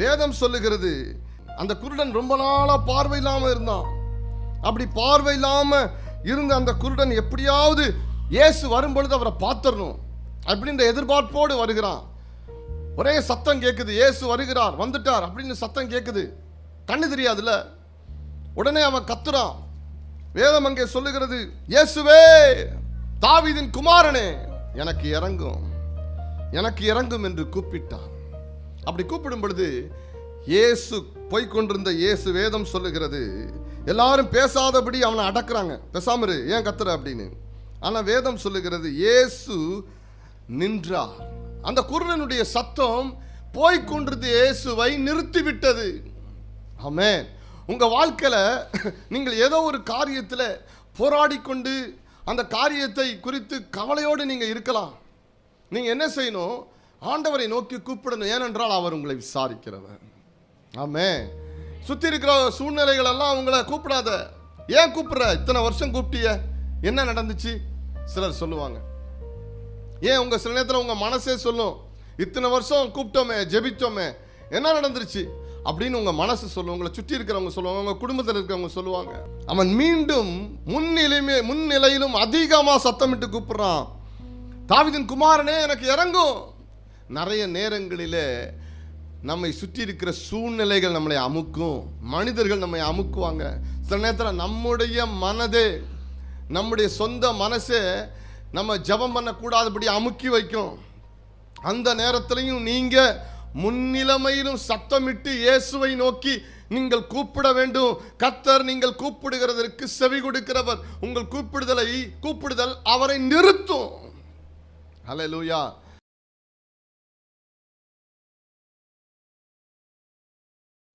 வேதம் சொல்லுகிறது அந்த குருடன் ரொம்ப நாளா பார்வை இல்லாம இருந்தான். அப்படி பார்வை இல்லாம இருந்த அந்த குருடன் எப்படியாவது இயேசு வரும்பொழுது அவரை பார்த்துடணும் அப்படின்ற எதிர்பார்ப்போடு வருகிறான். ஒரே சத்தம் கேட்குது இயேசு வருகிறார் வந்துட்டார் அப்படின்னு சத்தம் கேட்குது கண்ணு தெரியாதுல்ல? உடனே அவன் கத்துறான். வேதம் அங்கே சொல்லுகிறது இயேசுவே தாவிதின் குமாரனே எனக்கு இறங்கும் எனக்கு இறங்கும் என்று கூப்பிட்டான். அப்படி கூப்பிடும் பொழுது இயேசு போய்கொண்டிருந்த இயேசு வேதம் சொல்லுகிறது. எல்லாரும் பேசாதபடி அவனை அடக்குறாங்க. பேசாமரு ஏன் கத்துற அப்படின்னு. ஆனால் வேதம் சொல்லுகிறது இயேசு நின்றார். அந்த குருடனுடைய சத்தம் போய்கொண்டிருந்த இயேசுவை நிறுத்திவிட்டது. ஆமே உங்கள் வாழ்க்கையில் நீங்கள் ஏதோ ஒரு காரியத்தில் போராடி கொண்டு அந்த காரியத்தை குறித்து கவலையோடு நீங்கள் இருக்கலாம். நீங்கள் என்ன செய்யணும்? ஆண்டவரை நோக்கி கூப்பிடணும். ஏனென்றால் அவர் உங்களை விசாரிக்கிறவர். ஆமே சுற்றி இருக்கிற சூழ்நிலைகள் எல்லாம் உங்களை கூப்பிடாத. ஏன் கூப்பிடுற? இத்தனை வருஷம் கூப்பிட்டிய. என்ன நடந்துச்சு? சிலர் சொல்லுவாங்க. ஏன் உங்கள் சில நேரத்தில் உங்கள் மனசே சொல்லும். இத்தனை வருஷம் கூப்பிட்டோமே ஜெபிச்சோமே என்ன நடந்துருச்சு? அப்படின்னு உங்கள் மனசு சொல்லும். உங்களை சுற்றி இருக்கிறவங்க சொல்லுவாங்க. உங்கள் குடும்பத்தில் இருக்கிறவங்க சொல்லுவாங்க. அவன் மீண்டும் முன்னிலையுமே முன்னிலையிலும் அதிகமாக சத்தமிட்டு கூப்பிட்றான். தாவிதின் குமாரனே எனக்கு இறங்கும். நிறைய நேரங்களிலே நம்மை சுற்றி இருக்கிற சூழ்நிலைகள் நம்மளை அமுக்கும். மனிதர்கள் நம்மை அமுக்குவாங்க. சில நேரத்தில் நம்முடைய மனதே நம்முடைய சொந்த மனசே நம்ம ஜெபம் பண்ணக்கூடாதபடி அமுக்கி வைக்கும். அந்த நேரத்திலையும் நீங்கள் முன்னிலைமையிலும் சத்தமிட்டு இயேசுவை நோக்கி நீங்கள் கூப்பிட வேண்டும். கத்தர் நீங்கள் கூப்பிடுகிறதற்கு செவி கொடுக்கிறவர். உங்கள் கூப்பிடுதலை கூப்பிடுதல் அவரை நிறுத்தும். ஹalleluya